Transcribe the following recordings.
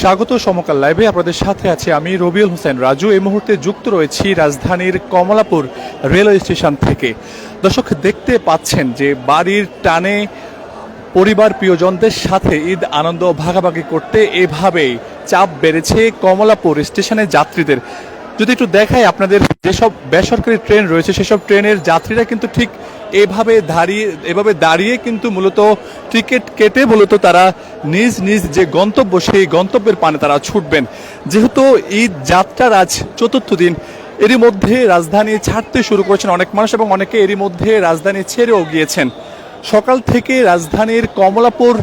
স্বাগত সমকাল লাইভে। আপনাদের সাথে আছে আমি রবিউল হোসেন রাজু। এই মুহূর্তে যুক্ত রয়েছি রাজধানীর কমলাপুর রেলওয়ে স্টেশন থেকে। দর্শক, দেখতে পাচ্ছেন যে বাড়ির টানে পরিবার প্রিয়জনদের সাথে ঈদ, আনন্দ, ভাগাভাগি করতে এভাবেই চাপ বেড়েছে কমলাপুর স্টেশনের যাত্রীদের। যদি একটু দেখাই আপনাদের যেসব বেসরকারি ট্রেন রয়েছে, সেসব ট্রেনের যাত্রীরা কিন্তু ঠিক এভাবে দাঁড়িয়ে এভাবে দাঁড়িয়ে কিন্তু মূলত টিকিট কেটে মূলত তারা নিজ নিজ যে গন্তব্য, সেই গন্তব্যের পানে তারা ছুটবেন। যেহেতু ঈদ যাত্রার আজ চতুর্থ দিন, এরই মধ্যে রাজধানী ছাড়তে শুরু করেছেন অনেক মানুষ এবং অনেকে এরই মধ্যে রাজধানী ছেড়েও গিয়েছেন। সকাল থেকে রাজধানীর কমলাপুর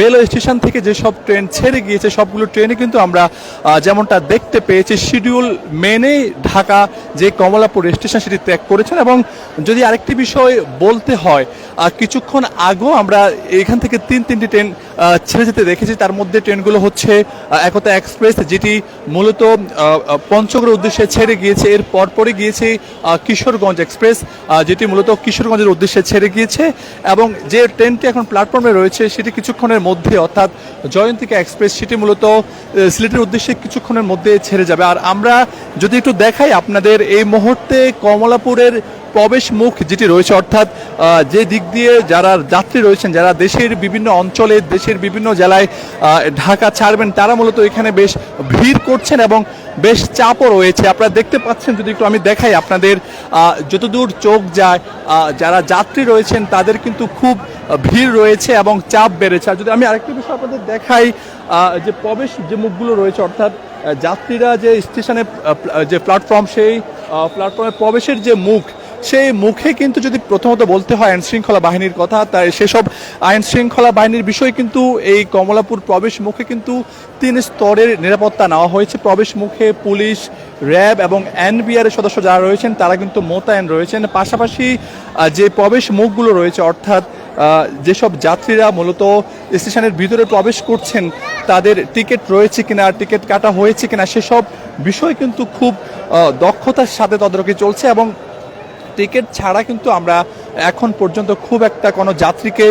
রেলওয়ে স্টেশন থেকে যেসব ট্রেন ছেড়ে গিয়েছে, সবগুলো ট্রেনে কিন্তু আমরা যেমনটা দেখতে পেয়েছি, শিডিউল মেনে ঢাকা যে কমলাপুর স্টেশন সেটি ত্যাগ করেছেন। এবং যদি আরেকটি বিষয় বলতে হয় কিছুক্ষণ আগেও আমরা এখান থেকে তিন, তিনটি ট্রেন ছেড়ে যেতে দেখেছি। তার মধ্যে ট্রেনগুলো হচ্ছে একতা এক্সপ্রেস, যেটি মূলত পঞ্চগড়ের উদ্দেশ্যে ছেড়ে গিয়েছে। এর পরপরই গিয়েছে কিশোরগঞ্জ এক্সপ্রেস যেটি মূলত কিশোরগঞ্জের উদ্দেশ্যে ছেড়ে গিয়েছে। এবং যে ট্রেনটি এখন প্ল্যাটফর্মে রয়েছে, সেটি কিছুক্ষণের মধ্যে, অর্থাৎ জয়ন্তিকা এক্সপ্রেস সেটি মূলত সিলেটের উদ্দেশ্যে কিছুক্ষণের মধ্যে ছেড়ে যাবে। আর আমরা যদি একটু দেখাই আপনাদের এই মুহূর্তে কমলাপুরের প্রবেশ মুখ যেটি রয়েছে, অর্থাৎ যে দিক দিয়ে যারা যাত্রী রয়েছেন, যারা দেশের বিভিন্ন অঞ্চলে, দেশের বিভিন্ন জেলায় ঢাকা ছাড়বেন, তারা মূলত এখানে বেশ ভিড় করছেন এবং বেশ চাপও রয়েছে। আপনারা দেখতে পাচ্ছেন, যদি একটু আমি দেখাই আপনাদের যতদূর চোখ যায় যারা যাত্রী রয়েছেন, তাদের কিন্তু খুব ভিড় রয়েছে এবং চাপ বেড়েছে। আর যদি আমি আরেকটি বিষয় আপনাদের দেখাই যে প্রবেশ যে মুখগুলো রয়েছে, অর্থাৎ যাত্রীরা যে স্টেশনে যে প্ল্যাটফর্ম সেই প্ল্যাটফর্মে প্রবেশের যে মুখ সেই মুখে কিন্তু যদি প্রথমত বলতে হয় আইন শৃঙ্খলা বাহিনীর কথা, তাই সেসব আইন শৃঙ্খলা বাহিনীর বিষয় কিন্তু এই কমলাপুর প্রবেশ মুখে কিন্তু তিন স্তরের নিরাপত্তা নেওয়া হয়েছে। প্রবেশ মুখে পুলিশ, র্যাব এবং এনবিআর সদস্য যারা রয়েছেন, তারা কিন্তু মোতায়েন রয়েছেন। পাশাপাশি যে প্রবেশ মুখগুলো রয়েছে, অর্থাৎ যেসব যাত্রীরা মূলত স্টেশনের ভিতরে প্রবেশ করছেন, তাদের টিকিট রয়েছে কিনা, টিকিট কাটা হয়েছে কিনা, সেসব বিষয় কিন্তু খুব দক্ষতার সাথে তদারকি চলছে এবং টিকিট ছাড়া কিন্তু আমরা এখন পর্যন্ত খুব একটা কোনো যাত্রীকে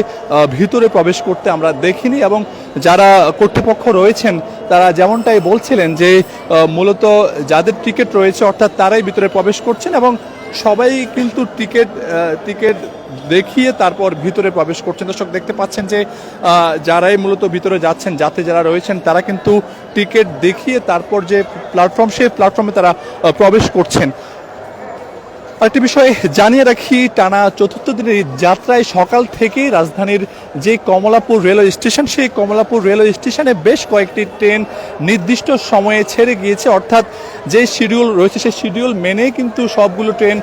ভিতরে প্রবেশ করতে আমরা দেখিনি এবং যারা কর্তৃপক্ষ রয়েছেন, তারা যেমনটাই বলছিলেন যে মূলত যাদের টিকিট রয়েছে অর্থাৎ তারাই ভিতরে প্রবেশ করছেন এবং সবাই কিন্তু টিকিট টিকিট দেখিয়ে তারপর ভিতরে প্রবেশ করছেন। দর্শক দেখতে পাচ্ছেন যে যারাই মূলত ভিতরে যাচ্ছেন, যাতে যারা রয়েছেন, তারা কিন্তু টিকিট দেখিয়ে তারপর যে প্ল্যাটফর্ম, সেই প্ল্যাটফর্মে তারা প্রবেশ করছেন। আরেকটি বিষয় জানিয়ে রাখি, টানা চতুর্থ দিনের যাত্রায় সকাল থেকেই রাজধানীর যে কমলাপুর রেলওয়ে স্টেশন, সেই কমলাপুর রেলওয়ে স্টেশনে বেশ কয়েকটি ট্রেন নির্দিষ্ট সময়ে ছেড়ে গিয়েছে। অর্থাৎ যে শিডিউল রয়েছে, সেই শিডিউল মেনে কিন্তু সবগুলো ট্রেন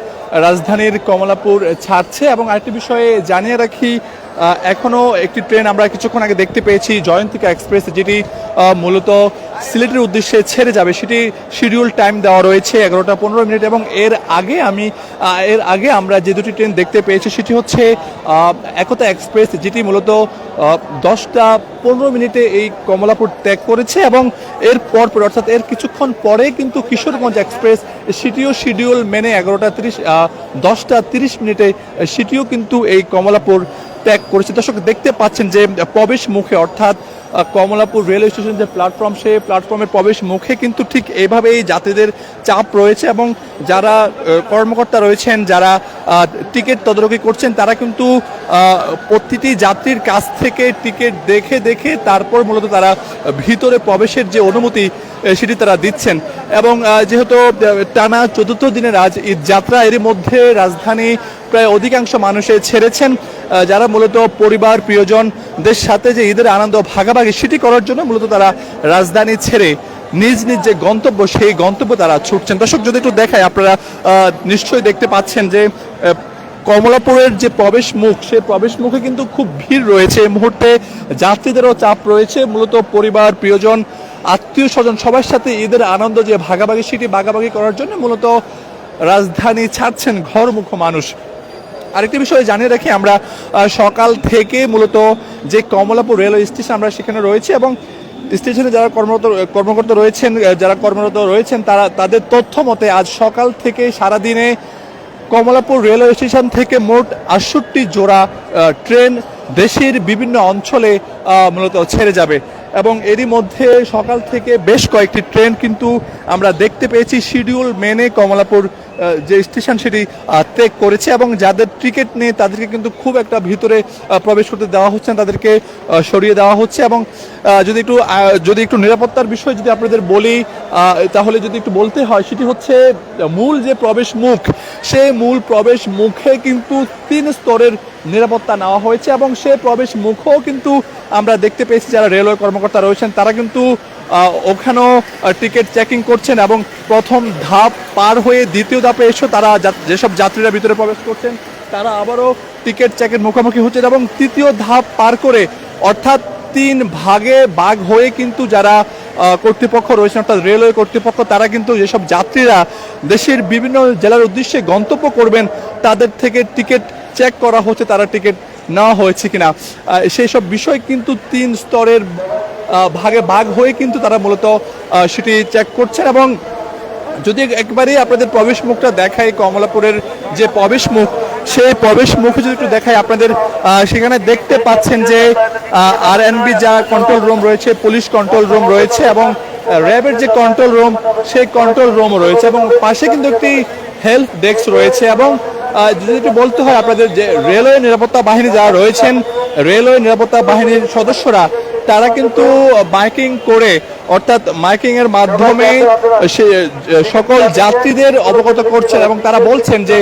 রাজধানীর কমলাপুর ছাড়ছে। এবং আরেকটি বিষয়ে জানিয়ে রাখি এখনও একটি ট্রেন আমরা কিছুক্ষণ আগে দেখতে পেয়েছি, জয়ন্তিকা এক্সপ্রেস, যেটি মূলত সিলেটের উদ্দেশ্যে ছেড়ে যাবে। সেটি শিডিউল টাইম দেওয়া রয়েছে, এগারোটা পনেরো মিনিট এবং এর আগে আমি এর আগে আমরা যে দুটি ট্রেন দেখতে পেয়েছি সেটি হচ্ছে একতা এক্সপ্রেস যেটি মূলত দশটা পনেরো মিনিটে এই কমলাপুর ত্যাগ করেছে এবং এর পর অর্থাৎ এর কিছুক্ষণ পরে কিন্তু কিশোরগঞ্জ এক্সপ্রেস সেটিও শিডিউল মেনে এগারোটা তিরিশ দশটা তিরিশ মিনিটে, সেটিও কিন্তু এই কমলাপুর ত্যাগ করেছে। দর্শক, দেখতে পাচ্ছেন যে প্রবেশ মুখে, অর্থাৎ কমলাপুর রেলওয়ে স্টেশন যে প্ল্যাটফর্ম, সেই প্ল্যাটফর্মের প্রবেশ মুখে কিন্তু ঠিক এইভাবেই যাত্রীদের চাপ রয়েছে এবং যারা কর্মকর্তা রয়েছেন, যারা টিকিট তদারকি করছেন, তারা কিন্তু প্রতিটি যাত্রীর কাছ থেকে টিকিট দেখে দেখে তারপর মূলত তারা ভিতরে প্রবেশের যে অনুমতি সেটি তারা দিচ্ছেন। এবং যেহেতু টানা চতুর্থ দিনের আজ ঈদ যাত্রা, এরই মধ্যে রাজধানী প্রায় অধিকাংশ মানুষে ছেড়েছেন যারা মূলত পরিবার, প্রিয়জনদের সাথে যে ঈদের আনন্দ ভাগাভাগি সেটি করার জন্য মূলত তারা রাজধানী ছেড়ে নিজ নিজ যে গন্তব্য, সেই গন্তব্য তারা ছুটছেন। দর্শক, যদি একটু দেখায় আপনারা নিশ্চয়ই দেখতে পাচ্ছেন যে কমলাপুরের যে প্রবেশ মুখ সেই প্রবেশ মুখে কিন্তু খুব ভিড় রয়েছে। এই মুহূর্তে যাত্রীদেরও চাপ রয়েছে। মূলত পরিবার, প্রিয়জন, আত্মীয় স্বজন সবার সাথে ঈদের আনন্দ যে ভাগাভাগি, সেটি ভাগাভাগি করার জন্য মূলত রাজধানী ছাড়ছেন ঘরমুখ মানুষ। আরেকটি বিষয় জানিয়ে রাখি, আমরা সকাল থেকে মূলত যে কমলাপুর রেলওয়ে স্টেশন আমরা সেখানে রয়েছে এবং স্টেশনে যারা কর্মরত, কর্মকর্তা রয়েছেন যারা কর্মরত রয়েছেন, তারা, তাদের তথ্য মতে আজ সকাল থেকে সারাদিনে কমলাপুর রেলওয়ে স্টেশন থেকে মোট আটষট্টি জোড়া ট্রেন দেশের বিভিন্ন অঞ্চলে মূলত ছেড়ে যাবে। এবং এরই মধ্যে সকাল থেকে বেশ কয়েকটি ট্রেন কিন্তু আমরা দেখতে পেয়েছি। শিডিউল মেনে কমলাপুর যে স্টেশন সেটি ত্যাগ করেছে এবং যাদের টিকিট নেই তাদেরকে কিন্তু খুব একটা ভিতরে প্রবেশ করতে দেওয়া হচ্ছে না, তাদেরকে সরিয়ে দেওয়া হচ্ছে এবং যদি একটু যদি একটু নিরাপত্তার বিষয় যদি আপনাদের বলি তাহলে যদি একটু বলতে হয়, সেটি হচ্ছে মূল যে প্রবেশ মুখ, সেই মূল প্রবেশ মুখে কিন্তু তিন স্তরের নিরাপত্তা নেওয়া হয়েছে এবং সে প্রবেশ মুখও কিন্তু আমরা দেখতে পেয়েছি যারা রেলওয়ে কর্মকর্তা রয়েছেন, তারা কিন্তু ওখানেও টিকিট চেকিং করছেন এবং প্রথম ধাপ পার হয়ে দ্বিতীয় ধাপে এসে তারা যেসব যাত্রীরা ভিতরে প্রবেশ করছেন, তারা আবারও টিকিট চেকের মুখোমুখি হচ্ছেন এবং তৃতীয় ধাপ পার করে, অর্থাৎ তিন ভাগে ভাগ হয়ে কিন্তু যারা কর্তৃপক্ষ রয়েছেন, অর্থাৎ রেলওয়ে কর্তৃপক্ষ, তারা কিন্তু যেসব যাত্রীরা দেশের বিভিন্ন জেলার উদ্দেশ্যে গন্তব্য করবেন, তাদের থেকে টিকিট চেক করা হচ্ছে তারা টিকিট নেওয়া হয়েছে কিনা। সেই সব বিষয় কিন্তু তিন স্তরের ভাগে ভাগ হয়ে কিন্তু তারা মূলত সেটি চেক করছেন এবং যদি একবারেই আপনাদের প্রবেশ মুখটা দেখাই, কমলাপুরের যে প্রবেশ মুখ, সেই প্রবেশ মুখে যদি একটু দেখায় আপনাদের সেখানে দেখতে পাচ্ছেন যে আর এনবি যা কন্ট্রোল রুম রয়েছে পুলিশ কন্ট্রোল রুম রয়েছে এবং র্যাবের যে কন্ট্রোল রুম সেই কন্ট্রোল রুম রয়েছে এবং পাশে কিন্তু একটি হেল্প ডেস্ক রয়েছে এবং যদি একটু বলতে হয় আপনাদের যে রেলওয়ে নিরাপত্তা বাহিনী যারা রয়েছেন, রেলওয়ে নিরাপত্তা বাহিনীর সদস্যরা, তারা কিন্তু বাইকিং করে অর্থাৎ মাইকিং এর মাধ্যমে সে সকল যাত্রীদের অবগত করছেন এবং তারা বলছেন যে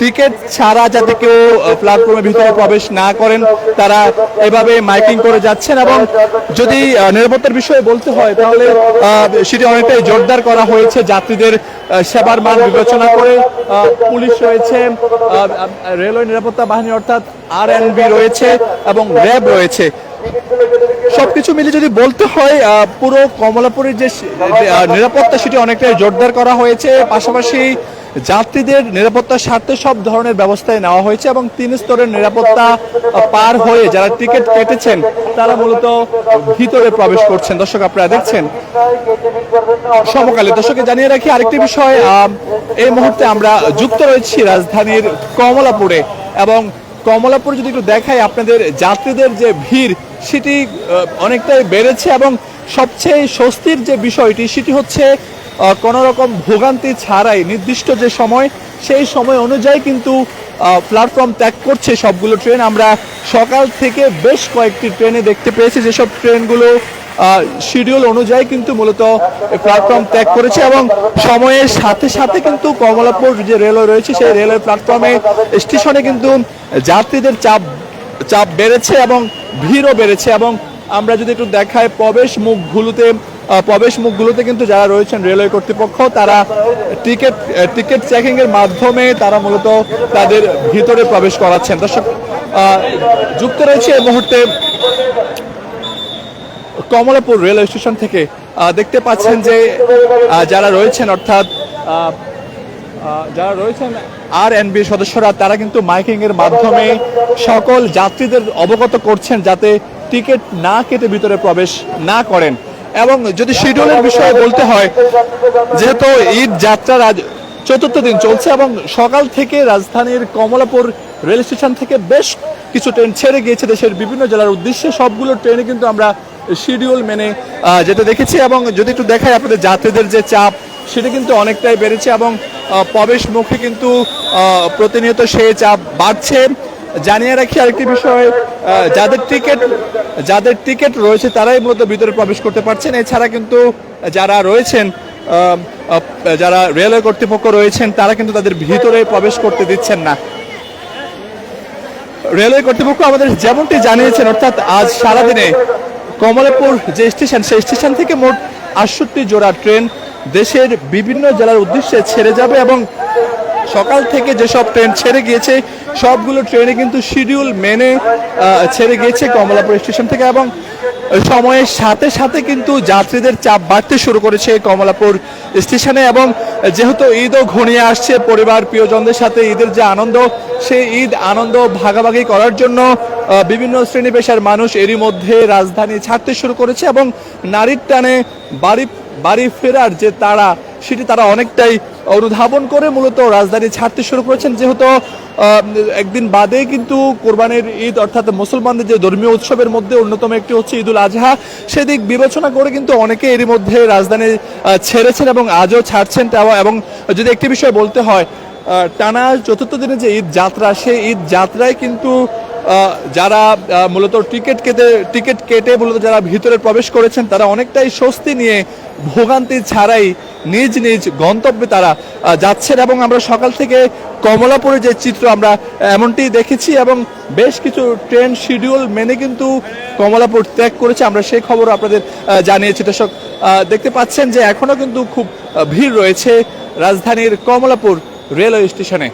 টিকিট ছাড়া যাতে কেউ প্ল্যাটফর্মের ভিতরে প্রবেশ না করেন তারা এভাবে মাইকিং করে যাচ্ছেন এবং যদি নিরাপত্তার বিষয়ে বলতে হয় তাহলে সেটি অনেকটাই জোরদার করা হয়েছে যাত্রীদের সেবার মান বিবেচনা করে। পুলিশ রয়েছে রেলওয়ে নিরাপত্তা বাহিনী অর্থাৎ আর রয়েছে এবং র্যাব রয়েছে। সবকিছু মিলে যদি বলতে হয় পুরো কমলাপুরের যে নিরাপত্তা সেটি অনেকটাই জোরদার করা হয়েছে। পাশাপাশি যাত্রীদের নিরাপত্তার স্বার্থে সব ধরনের ব্যবস্থায় নেওয়া হয়েছে এবং তিন স্তরের নিরাপত্তা পার হয়ে যারা টিকিট কেটেছেন, তারা মূলত ভিতরে প্রবেশ করছেন। দর্শক, আপনারা দেখছেন সমকালে। দর্শকে জানিয়ে রাখি আরেকটি বিষয় এই মুহূর্তে আমরা যুক্ত রয়েছি রাজধানীর কমলাপুরে এবং কমলাপুর যদি একটু দেখাই, আপনাদের যাত্রীদের যে ভিড়, সেটি অনেকটাই বেড়েছে এবং সবচেয়ে স্বস্তির যে বিষয়টি, সেটি হচ্ছে কোনো রকম ভোগান্তি ছাড়াই নির্দিষ্ট যে সময় সেই সময় অনুযায়ী কিন্তু প্ল্যাটফর্ম ত্যাগ করছে সবগুলো ট্রেন। আমরা সকাল থেকে বেশ কয়েকটি ট্রেনে দেখতে পেয়েছি। যেসব ট্রেনগুলো শিডিউল অনুযায়ী কিন্তু মূলত প্ল্যাটফর্ম ত্যাগ করেছে এবং সময়ের সাথে সাথে কিন্তু কমলাপুর যে রেলওয়ে রয়েছে, সেই রেলওয়ে প্ল্যাটফর্মে স্টেশনে কিন্তু যাত্রীদের চাপ চাপ বেড়েছে এবং ভিড়ও বেড়েছে এবং আমরা যদি একটু দেখাই প্রবেশ মুখগুলোতে প্রবেশ মুখগুলোতে কিন্তু যারা রয়েছেন রেলওয়ে কর্তৃপক্ষ, তারা টিকিট টিকিট চেকিং এর মাধ্যমে তারা মূলত তাদের ভিতরে প্রবেশ করাচ্ছেন। দর্শক যুক্ত রয়েছে এই মুহূর্তে কমলাপুর রেলওয়ে স্টেশন থেকে দেখতে পাচ্ছেন যে যারা রয়েছেন অর্থাৎ যারা রয়েছেন আর এনবি সদস্যরা, তারা কিন্তু মাইকিং এর মাধ্যমে সকল যাত্রীদের অবগত করছেন যাতে টিকিট না কেটে ভিতরে প্রবেশ না করেন। এবং যদি শিডিউলের বিষয়ে বলতে হয়, যেহেতু ঈদ যাত্রার আজ চতুর্থ দিন চলছে এবং সকাল থেকে রাজধানীর কমলাপুর রেল স্টেশন থেকে বেশ কিছু ট্রেন ছেড়ে গিয়েছে দেশের বিভিন্ন জেলার উদ্দেশ্যে। সবগুলো ট্রেনে কিন্তু আমরা শিডিউল মেনে যেতে দেখেছি এবং যদি একটু দেখাই আপনাদের যাত্রীদের যে চাপ, সেটা কিন্তু অনেকটাই বেড়েছে এবং প্রবেশ মুখে কিন্তু প্রতিনিয়ত সেই চাপ বাড়ছে। জানিয়ে রাখি আরেকটি বিষয় যাদের টিকিট যাদের টিকিট রয়েছে তারাই মূলত ভিতরে প্রবেশ করতে পারছেন। এছাড়া কিন্তু যারা রয়েছেন যারা রেলওয়ে কর্তৃপক্ষ রয়েছেন, তারা কিন্তু তাদের ভিতরে প্রবেশ করতে দিচ্ছেন না। রেলওয়ে কর্তৃপক্ষ আমাদের যেমনটি জানিয়েছেন, অর্থাৎ আজ সারাদিনে কমলাপুর যে স্টেশন, সেই স্টেশন থেকে মোট আটষট্টি জোড়া ট্রেন দেশের বিভিন্ন জেলার উদ্দেশ্যে ছেড়ে যাবে এবং সকাল থেকে যেসব ট্রেন ছেড়ে গিয়েছে সবগুলো ট্রেনে কিন্তু শিডিউল মেনে ছেড়ে গিয়েছে কমলাপুর স্টেশন থেকে এবং সময়ের সাথে সাথে কিন্তু যাত্রীদের চাপ বাড়তে শুরু করেছে কমলাপুর স্টেশনে এবং যেহেতু ঈদও ঘনিয়ে আসছে, পরিবার, প্রিয়জনদের সাথে ঈদের যে আনন্দ, সেই ঈদ আনন্দ ভাগাভাগি করার জন্য বিভিন্ন শ্রেণি পেশার মানুষ এরই মধ্যে রাজধানী ছাড়তে শুরু করেছে এবং নারীর টানে বাড়ি বাড়ি ফেরার যে তারা সেটি তারা অনেকটাই অনুধাবন করে মূলত রাজধানী ছাড়তে শুরু করেছেন। যেহেতু একদিন বাদে কিন্তু কোরবানির ঈদ, অর্থাৎ মুসলমানদের যে ধর্মীয় উৎসবের মধ্যে অন্যতম একটি হচ্ছে ঈদুল আজহা, সেদিক বিবেচনা করে কিন্তু অনেকে এরই মধ্যে রাজধানী ছেড়েছেন এবং আজও ছাড়ছেন তা- এবং যদি একটি বিষয় বলতে হয় টানা চতুর্থ দিনে যে ঈদ যাত্রা, সেই ঈদ যাত্রায় কিন্তু যারা মূলত টিকিট কেটে টিকিট কেটে মূলত যারা ভিতরে প্রবেশ করেছেন, তারা অনেকটাই স্বস্তি নিয়ে ভোগান্তি ছাড়াই নিজ নিজ গন্তব্যে তারা যাচ্ছেন এবং আমরা সকাল থেকে কমলাপুরে যে চিত্র আমরা এমনটি দেখেছি এবং বেশ কিছু ট্রেন শিডিউল মেনে কিন্তু কমলাপুর ত্যাগ করেছে। আমরা সেই খবর আপনাদের জানিয়েছি। দর্শক দেখতে পাচ্ছেন যে এখনও কিন্তু খুব ভিড় রয়েছে রাজধানীর কমলাপুর রেলওয়ে স্টেশনে।